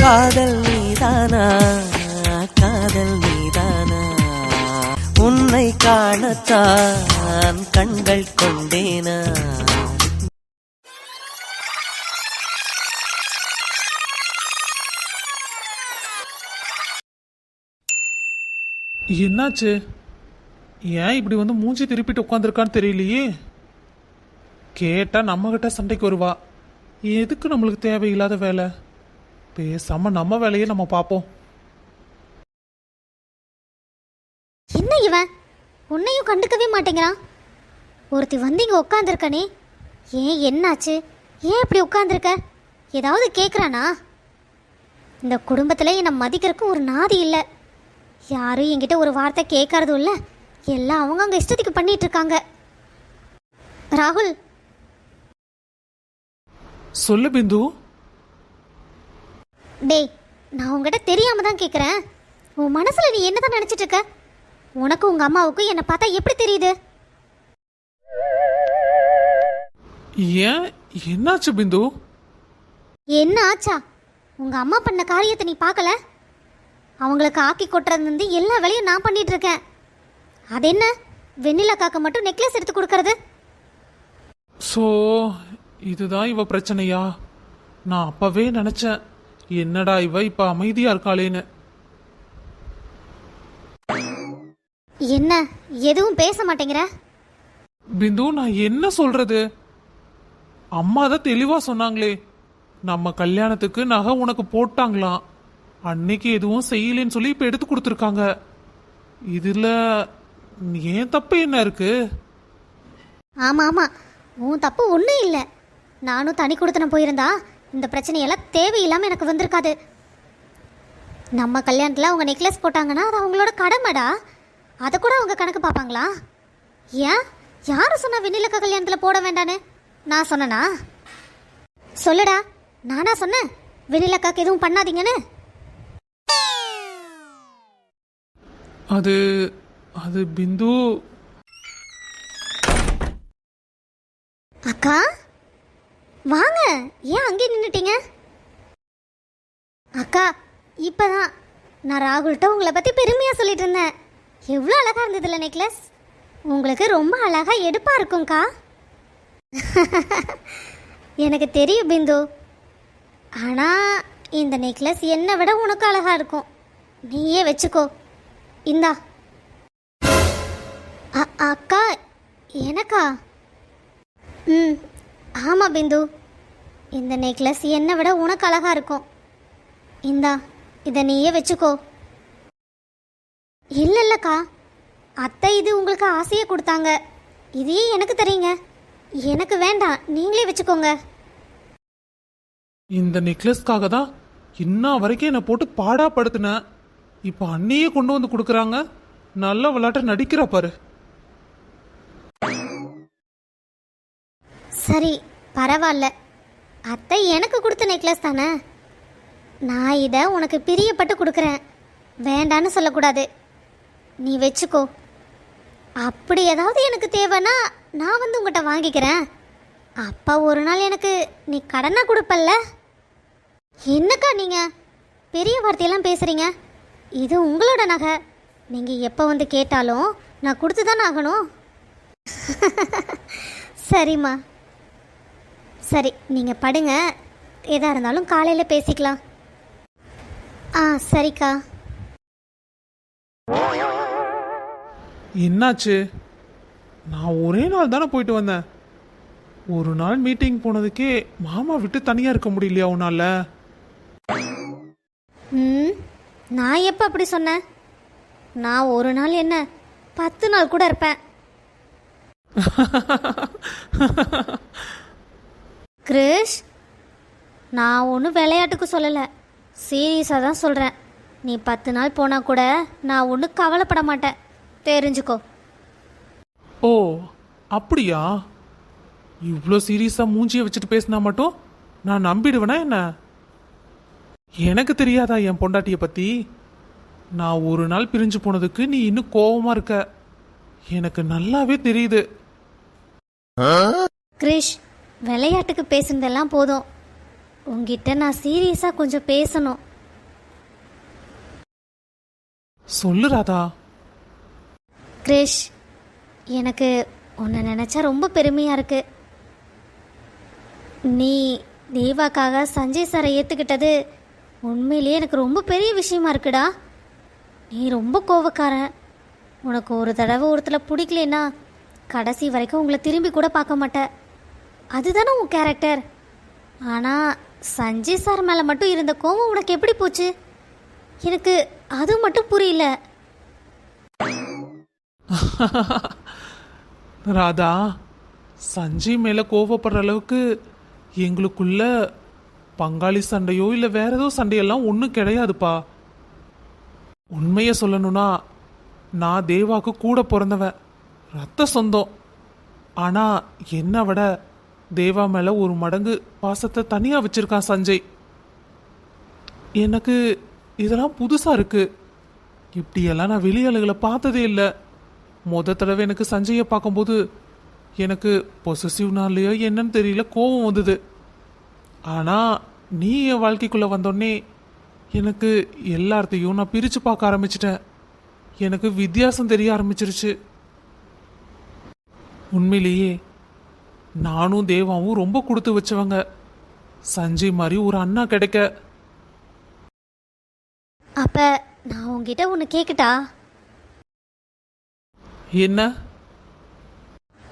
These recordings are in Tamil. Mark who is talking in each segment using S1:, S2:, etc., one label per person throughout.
S1: காதல் நீதானா? காதல் நீதானா? உன்னை காணத்தான் கண்கள் கொண்டேனா?
S2: என்னாச்சு? ஏன் இப்படி வந்து மூஞ்சி திருப்பிட்டு உட்காந்துருக்கான்னு தெரியலையே? கேட்டா நம்ம கிட்ட சண்டைக்கு வருவா. எதுக்கு நம்மளுக்கு தேவையில்லாத வேலை? பேசாம நம்ம வேலையை நம்ம பார்ப்போம்.
S3: என்ன இவன்? உன்னையும் கண்டுக்கவே மாட்டேங்கிறான். ஒருத்தி வந்து இங்கே உட்காந்துருக்கனே ஏன் என்னாச்சு? ஏன் இப்படி உட்காந்துருக்க ஏதாவது கேட்குறானா இந்த குடும்பத்தில் என்னை மதிக்கிறதுக்கு ஒரு நாதி இல்லை. யாரும் என்கிட்ட ஒரு வார்த்தை கேட்கறதும் இல்லை. எல்லாம் அவங்க அவங்க இஷ்டத்துக்கு பண்ணிட்டு இருக்காங்க. ராகுல்.
S2: சொல்லு பிந்து.
S3: டேய் நான் உங்ககிட்ட தெரியாம தான் கேட்குறேன் உன் மனசில் நீ என்னதான் நினச்சிட்டு இருக்க? உனக்கு உங்கள் அம்மாவுக்கும் என்னை பார்த்தா எப்படி தெரியுது?
S2: ஏன்? என்னாச்சு பிந்து?
S3: என்ன ஆச்சா? உங்க அம்மா பண்ண காரியத்தை நீ பார்க்கல? அவங்களுக்கு ஆக்கி கொட்டுறது வந்து எல்லா வேலையும் நான் பண்ணிட்டு இருக்கேன். அது என்ன? வெண்ணிலா காக்க மட்டும் நெக்லஸ் எடுத்து கொடுக்கறது?
S2: ஸோ இதுதான் இவ பிரச்சனையா? நான் அப்பவே நினைச்சேன். என்னடா இவ? இப்ப அமைதியா இருக்காளேன்னு.
S3: என்ன? எதுவும் பேச மாட்டேங்கிற?
S2: பிந்து நான் என்ன சொல்றது? அம்மா தான் தெளிவா சொன்னாங்களே. நம்ம கல்யாணத்துக்கு நகை உனக்கு போட்டாங்களாம். அன்னைக்கு எதுவும் செய்யலைன்னு சொல்லி இப்ப எடுத்து கொடுத்துருக்காங்க. இதுல ஏன் தப்பு என்ன இருக்கு?
S3: ஆமா ஆமா உன் தப்பு ஒன்றும் இல்லை. நானும் தனி கொடுத்தன போயிருந்தா இந்த பிரச்சனையெல்லாம் தேவையில்லாமல் எனக்கு வந்திருக்காது. நம்ம கல்யாணத்தில் அவங்க நெக்லஸ் போட்டாங்கன்னா அது அவங்களோட கடமைடா. அதை கூட அவங்க கணக்கு பார்ப்பாங்களா? ஏன்? யார் சொன்னா வெண்ணிலக்கா கல்யாணத்தில் போட வேண்டான்னு? நான் சொன்னனா? சொல்லுடா நானா சொன்னேன். வெண்ணிலக்காக்கு எதுவும் பண்ணாதீங்கன்னு.
S2: அது அது பிந்து.
S3: அக்கா? ஏன் அங்கே நின்றுட்டீங்க அக்கா இப்பதான். நான் ராகுல்கிட்ட உங்களை பற்றி பெருமையாக சொல்லிட்டு இருந்தேன். எவ்வளோ அழகாக இருந்ததுல நெக்லஸ்? உங்களுக்கு ரொம்ப அழகாக எடுப்பாக இருக்கும்க்கா. எனக்கு தெரியும் பிந்து. ஆனால் இந்த நெக்லஸ் என்னை விட உனக்கு அழகாக இருக்கும். நீயே வச்சுக்கோ. இந்தா. அ- அக்கா எனக்கா? ம் ஆமாம் பிந்து. இந்த நெக்லஸ் என்னை விட உனக்கு அழகா இருக்கும். இந்தா இதை நீயே வச்சுக்கோ. இல்லை இல்லைக்கா அத்தை இது உங்களுக்கு ஆசையை கொடுத்தாங்க. இதையே எனக்கு தரீங்க. எனக்கு வேண்டாம் நீங்களே வச்சுக்கோங்க.
S2: இந்த நெக்லஸ்க்காக தான் இன்ன வரைக்கும் என்னை போட்டு பாடா படுத்தினேன் இப்போ அண்ணியே கொண்டு வந்து கொடுக்குறாங்க. நல்ல விளையாட்ட நடிக்கிறா பாரு.
S3: சரி பரவாயில்ல. அத்தை எனக்கு கொடுத்த நெக்லஸ் தானே? நான் இதை உனக்கு பிரியப்பட்டு கொடுக்குறேன். வேண்டான்னு சொல்லக்கூடாது. நீ வச்சுக்கோ. அப்படி ஏதாவது எனக்கு தேவைன்னா நான் வந்து உங்கள்கிட்ட வாங்கிக்கிறேன். அப்பா ஒரு நாள் எனக்கு நீ கடனாக கொடுப்பல்ல? என்னக்கா நீங்கள் பெரிய வார்த்தையெல்லாம் பேசுகிறீங்க இது உங்களோட நகை. நீங்கள் எப்போ வந்து கேட்டாலும் நான் கொடுத்து தானே ஆகணும். சரிம்மா. சரி நீங்கள் படுங்க. எதாக இருந்தாலும் காலையில் பேசிக்கலாம். ஆ சரிக்கா.
S2: என்னாச்சு? நான் ஒரே நாள் தானே போயிட்டு வந்தேன். ஒரு நாள் மீட்டிங் போனதுக்கே மாமா விட்டு தனியா இருக்க முடியலையா உன்னால?
S3: ம் நான் எப்போ அப்படி சொன்னேன்? நான் ஒரு நாள் என்ன பத்து நாள் கூட இருப்பேன். கிரிஷ் நான் ஒன்றும் விளையாட்டுக்கு சொல்லலை. சீரியஸாக தான் சொல்கிறேன் நீ பத்து நாள் போனால் கூட நான் ஒன்றும் கவலைப்பட மாட்டேன். தெரிஞ்சுக்கோ.
S2: ஓ அப்படியா? இவ்வளோ சீரியஸா மூஞ்சியை வச்சுட்டு பேசினா மட்டும் நான் நம்பிடுவேனா என்ன? எனக்கு தெரியாதா என் பொண்டாட்டிய பத்தி? நான் ஒரு நாள் பிரிஞ்சு போனதுக்கு நீ இன்னும் கோவமா இருக்க. எனக்கு நல்லாவே தெரியுது.
S3: கிரிஷ் விளையாட்டுக்கு பேசுனதெல்லாம் போதும். உங்ககிட்ட நான் சீரியஸாக கொஞ்சம் பேசணும்.
S2: சொல்லு ராதா.
S3: கிரிஷ் எனக்கு உன்னை நினச்சா ரொம்ப பெருமையாக இருக்கு. நீ தேவாக்காக சஞ்சய் சாரை ஏற்றுக்கிட்டது உண்மையிலேயே எனக்கு ரொம்ப பெரிய விஷயமா இருக்குடா. நீ ரொம்ப கோவக்காரன். உனக்கு ஒரு தடவை ஒருத்தரை பிடிக்கலன்னா கடைசி வரைக்கும் உங்களை திரும்பி கூட பார்க்க மாட்டேன். அதுதானே உன் கேரக்டர் ஆனால் சஞ்சய் சார் மேலே மட்டும் இருந்த கோவம் உனக்கு எப்படி போச்சு? எனக்கு அது மட்டும் புரியல.
S2: ராதா சஞ்சய் மேலே கோவப்படுற அளவுக்கு எங்களுக்குள்ள பங்காளி சண்டையோ இல்லை வேற ஏதோ சண்டையெல்லாம் ஒன்றும் கிடையாதுப்பா. உண்மையை சொல்லணும்னா நான் தேவாக்கு கூட பிறந்தவன். ரத்த சொந்தம். ஆனால் என்னை விட தேவா மேலே ஒரு மடங்கு பாசத்தை தனியாக வச்சிருக்கான் சஞ்சய். எனக்கு இதெல்லாம் புதுசாக இருக்கு. இப்படியெல்லாம் நான் வெளியாளுகளை பார்த்ததே இல்லை. முத தடவை எனக்கு சஞ்சயை பார்க்கும்போது எனக்கு பொசசிவ்னாலேயோ என்னன்னு தெரியல கோபம் வந்தது. ஆனால் நீ என் வாழ்க்கைக்குள்ளே வந்தோடனே எனக்கு எல்லாத்தையும் நான் பிரித்து பார்க்க ஆரம்பிச்சிட்டேன். எனக்கு வித்தியாசம் தெரிய ஆரம்பிச்சிருச்சு. உண்மையிலேயே நானும் தேவாவும் ரொம்ப கொடுத்து வச்சவங்க. சஞ்சய் மாதிரி ஒரு அண்ணா கிடைக்க.
S3: அப்போ நான் உங்ககிட்ட ஒன்று கேட்கட்டா
S2: என்ன?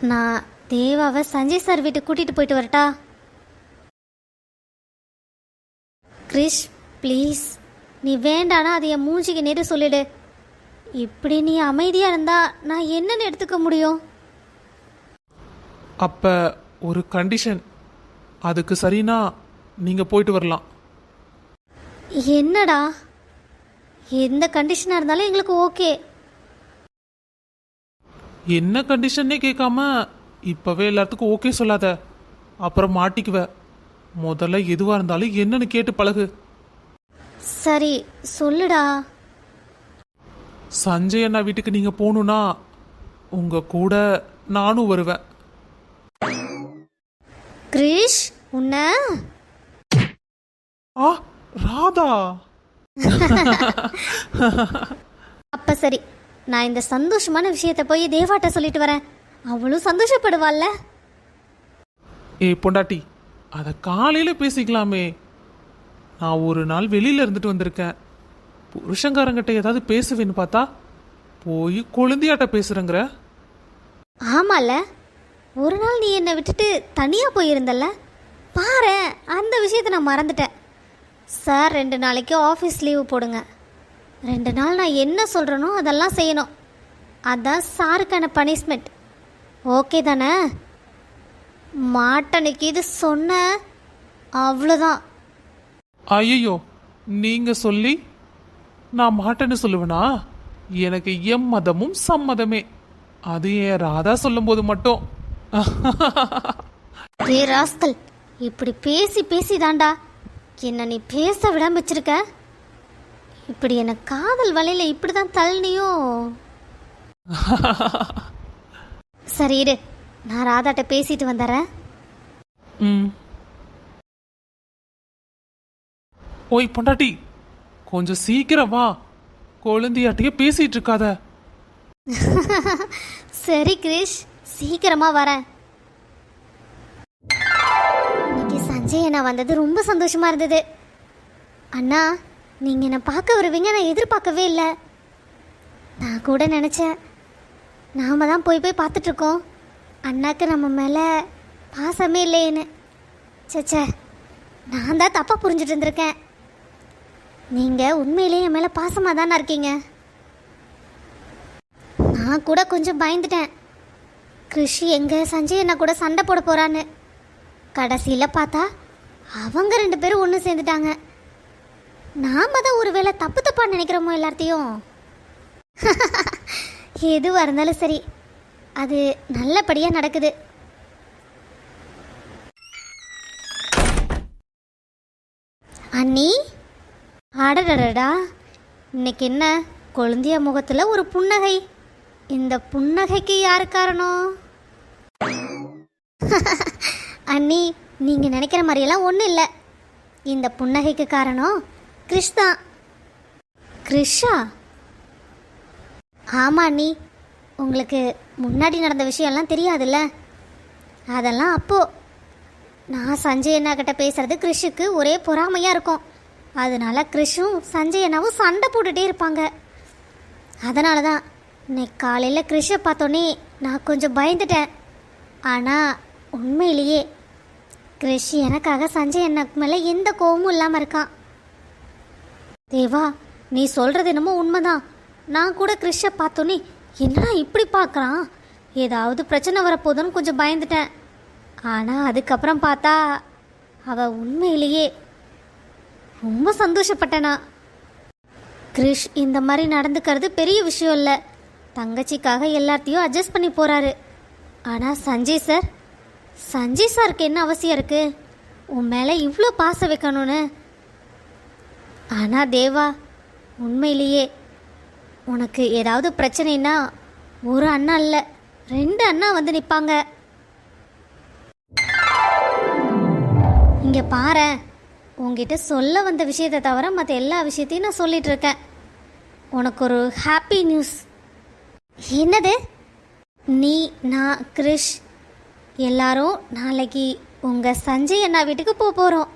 S3: நான் தேவாவை சஞ்சய் சார் வீட்டுக்கு கூட்டிகிட்டு போயிட்டு வரட்டா? கிரிஷ் ப்ளீஸ். நீ வேண்டானா அதை என் மூஞ்சிக்கு நேரு சொல்லிடு. இப்படி நீ அமைதியாக இருந்தா நான் என்னன்னு எடுத்துக்க முடியும்?
S2: அப்ப ஒரு கண்டிஷன் அதுக்கு சரினா நீங்க போயிட்டு வரலாம்.
S3: என்னடா? எந்த கண்டிஷனாக இருந்தாலும் எங்களுக்கு ஓகே
S2: என்ன கண்டிஷன்னே கேட்காம இப்பவே எல்லாத்துக்கும் ஓகே சொல்லாத. அப்புறம் மாட்டிக்குவ. முதல்ல எதுவா இருந்தாலும் என்னன்னு கேட்டு பழகு.
S3: சரி சொல்லுடா.
S2: சஞ்சய் அண்ணா வீட்டுக்கு நீங்க போகணும்னா உங்க கூட நானும் வருவேன்.
S3: கிரிஷ் உன்ன?
S2: ஆ ராதா.
S3: அப்ப சரி நான் இந்த சந்தோஷமான விஷயத்த போய் தேவாட்ட சொல்லிட்டு வரேன். அவளும் சந்தோஷப்படுவாள்ல.
S2: ஏய் பொண்டாட்டி அதை காலையில பேசிக்கலாமே. நான் ஒரு நாள் வெளியில இருந்துட்டு வந்திருக்கேன். புருஷங்காரங்கிட்ட ஏதாவது பேசுவேன்னு பார்த்தா போய் கொழுந்தியாட்ட பேசுறேங்கிற.
S3: ஆமால. ஒரு நாள் நீ என்னை விட்டுட்டு தனியாக போயிருந்தல்ல? பாரு அந்த விஷயத்தை நான் மறந்துட்டேன். சார் ரெண்டு நாளைக்கு ஆஃபீஸ் லீவு போடுங்க. ரெண்டு நாள் நான் என்ன சொல்கிறேனோ அதெல்லாம் செய்யணும். அதான் சாருக்கான பனிஷ்மெண்ட் ஓகே தானே? மாட்டனுக்கு இது சொன்ன அவ்வளோதான்
S2: ஐயோ நீங்கள் சொல்லி நான் மாட்டேன்னு சொல்லுவேனா? எனக்கு எம் மதமும் சம்மதமே அது என் ராதா சொல்லும்போது மட்டும்?
S3: ஏ ராஸ்கல் இப்படி பேசி பேசி தாண்டா. என்ன நீ பேச விடாம வச்சிருக்க? இப்படி என்ன காதல் வலையில இப்படி தான் தள்ளினியோ? சரி இரு நான் ராதாட்ட பேசிட்டு வந்துடுறேன்
S2: ஓய் பொண்டாட்டி கொஞ்சம் சீக்கிரம் வா. கொழுந்தியாட்டியே பேசிட்டு இருக்காத.
S3: சரி கிரிஷ் சீக்கிரமா வரேன். இன்னைக்கு அண்ணா வந்தது ரொம்ப சந்தோஷமாக இருந்தது. அண்ணா நீங்கள் என்னை பார்க்க வருவீங்க நான் எதிர்பார்க்கவே இல்லை. நான் கூட நினச்சேன். நாம் தான் போய் போய் பார்த்துட்ருக்கோம் அண்ணாக்கு நம்ம மேலே பாசமே இல்லையேன்னு. சச்சே நான் தான் தப்பாக புரிஞ்சுட்டு இருந்திருக்கேன். நீங்கள் உண்மையிலேயே என் மேலே பாசமாக தானே இருக்கீங்க? நான் கூட கொஞ்சம் பயந்துட்டேன். கிருஷி எங்கே சஞ்சய் என்ன கூட சண்டை போட போகிறான்னு கடைசியில் பார்த்தா அவங்க ரெண்டு பேரும் ஒன்று சேர்ந்துட்டாங்க. நாம தான் ஒரு வேளை தப்பு தப்பா நினைக்கிறோமோ எல்லாத்தையும் எதுவாக இருந்தாலும் சரி அது நல்லபடியாக நடக்குது. அண்ணி? அடடடடா இன்னைக்கு என்ன கொழுந்திய முகத்தில் ஒரு புன்னகை? இந்த புன்னகைக்கு யார் காரணம்? அண்ணி நீங்கள் நினைக்கிற மாதிரியெல்லாம் ஒன்றும் இல்லை. இந்த புன்னகைக்கு காரணம் கிறிஷ் தான். கிறிஷா ஆமா நீ உங்களுக்கு முன்னாடி நடந்த விஷயம்லாம் தெரியாதுல்ல? அதெல்லாம் அப்போது நான் சஞ்சய் அண்ணாக்கிட்ட பேசுகிறது பேசுறது கிறிஷுக்கு ஒரே பொறாமையாக இருக்கும். அதனால கிறிஷும் சஞ்சய் அண்ணாவும் சண்டை போட்டுட்டே இருப்பாங்க. அதனால தான் இன்னைக்கு காலையில் கிறிஷை பார்த்தோன்னே நான் கொஞ்சம் பயந்துட்டேன். ஆனால் உண்மையிலேயே கிரிஷ் எனக்காக சஞ்சய் அண்ணாக்கு மேலே எந்த கோவமும் இல்லாமல் இருக்கான் தேவா நீ சொல்கிறது என்னமோ உண்மைதான். நான் கூட கிறிஷை பார்த்தோன்னே என்னடா இப்படி பார்க்குறான்? ஏதாவது பிரச்சனை வரப்போகுதுன்னு கொஞ்சம் பயந்துட்டேன். ஆனால் அதுக்கப்புறம் பார்த்தா அவள் உண்மையிலேயே ரொம்ப சந்தோஷப்பட்டேனா. கிரிஷ் இந்த மாதிரி நடந்துக்கிறது பெரிய விஷயம் இல்லை. தங்கச்சிக்காக எல்லாத்தையும் அட்ஜஸ்ட் பண்ணி போகிறாரு ஆனால் சஞ்சய் சார் சஞ்சய் சாருக்கு என்ன அவசியம் இருக்குது உன் மேலே இவ்வளோ பாசம் வைக்கணும்னு. ஆனால் தேவா உண்மையிலேயே உனக்கு ஏதாவது பிரச்சனைனா ஒரு அண்ணா இல்லை ரெண்டு அண்ணா வந்து நிற்பாங்க இங்கே பாரு உங்ககிட்ட சொல்ல வந்த விஷயத்தை தவிர மற்ற எல்லா விஷயத்தையும் நான் சொல்லிகிட்ருக்கேன் உனக்கு ஒரு ஹாப்பி நியூஸ் என்னது? நீ நான் கிரிஷ் எல்லாரும் நாளைக்கு உங்கள் சஞ்சய் அண்ணா வீட்டுக்கு போக போகிறோம்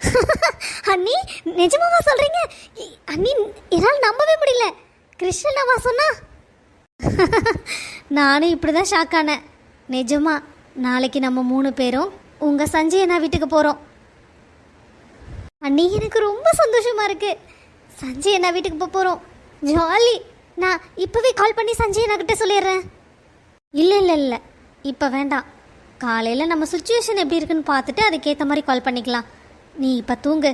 S3: அண்ணி நிஜமாவா சொல்கிறீங்க அண்ணி என்னால் நம்பவே முடியல. கிருஷ்ணனாவா சொன்னா? நானும் இப்படி தான் ஷாக் ஆனேன். நிஜமா நாளைக்கு நம்ம மூணு பேரும் உங்கள் சஞ்சய் அண்ணா வீட்டுக்கு போகிறோம் அண்ணி எனக்கு ரொம்ப சந்தோஷமா இருக்கு. சஞ்சய் அண்ணா வீட்டுக்கு போக போகிறோம் ஜாலி. நான் இப்போவே கால் பண்ணி சஞ்சய் அண்ணா கிட்ட சொல்லிடுறேன். இல்லை இல்லை இல்லை. இப்போ வேண்டாம். காலையில் நம்ம சுச்சுவேஷன் எப்படி இருக்குன்னு பார்த்துட்டு அதுக்கேற்ற மாதிரி கால் பண்ணிக்கலாம். நீ இப்போ தூங்கு.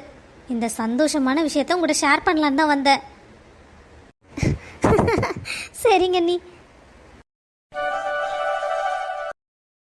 S3: இந்த சந்தோஷமான விஷயத்த உங்கள்கிட்ட ஷேர் பண்ணலான்னு தான் வந்தேன். சரிங்க நீ.